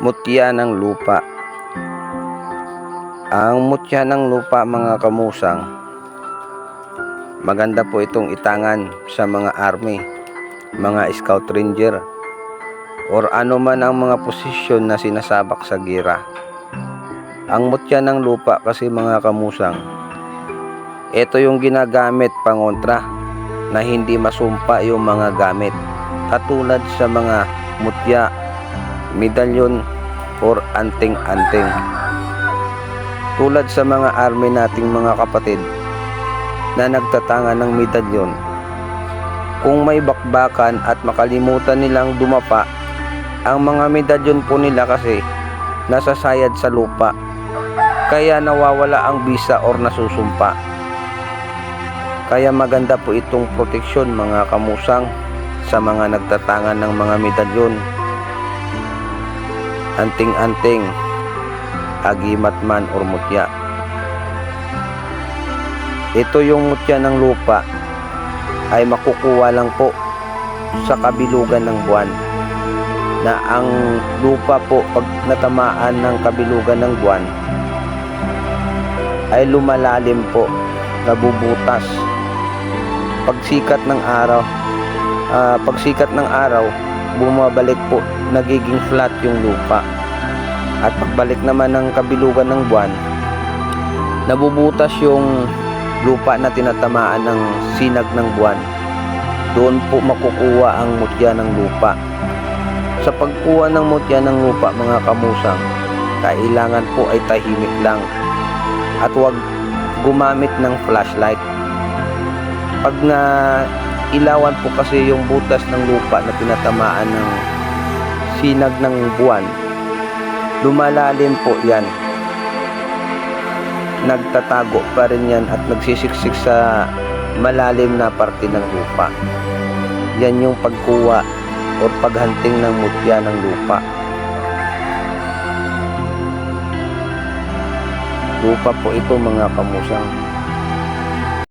mutya ng lupa. Ang mutya ng lupa mga kamusang, maganda po itong itangan sa mga army, mga scout ranger, or ano man ang mga posisyon na sinasabak sa gira. Ang mutya ng lupa kasi mga kamusang, ito yung ginagamit pangontra na hindi masumpa yung mga gamit. Katulad sa mga mutya, medalyon, or anting-anting. Tulad sa mga army nating mga kapatid na nagtatanga ng medalyon. Kung may bakbakan at makalimutan nilang dumapa, ang mga medalyon po nila kasi nasasayad sa lupa. Kaya nawawala ang bisa or nasusumpa. Kaya maganda po itong proteksyon mga kamusang sa mga nagtatangan ng mga medalyon. Anting-anting, agimat man or mutya. Ito yung mutya ng lupa ay makukuha lang po sa kabilugan ng buwan na ang lupa po pag natamaan ng kabilugan ng buwan ay lumalalim po nabubutas pagsikat ng araw ah, pagsikat ng araw bumabalik po nagiging flat yung lupa. At pagbalik naman ng kabilugan ng buwan nabubutas yung lupa na tinatamaan ng sinag ng buwan. Doon po makukuha ang mutya ng lupa. Sa pagkuha ng mutya ng lupa mga kamusang kailangan po ay tahimik lang at huwag gumamit ng flashlight. Pag na ilawan po kasi yung butas ng lupa na tinatamaan ng sinag ng buwan. Lumalalim po yan. Nagtatago pa rin yan at nagsisiksik sa malalim na parte ng lupa. Yan yung pagkuha o paghanting ng mutya ng lupa. Lupa po ito mga kamusang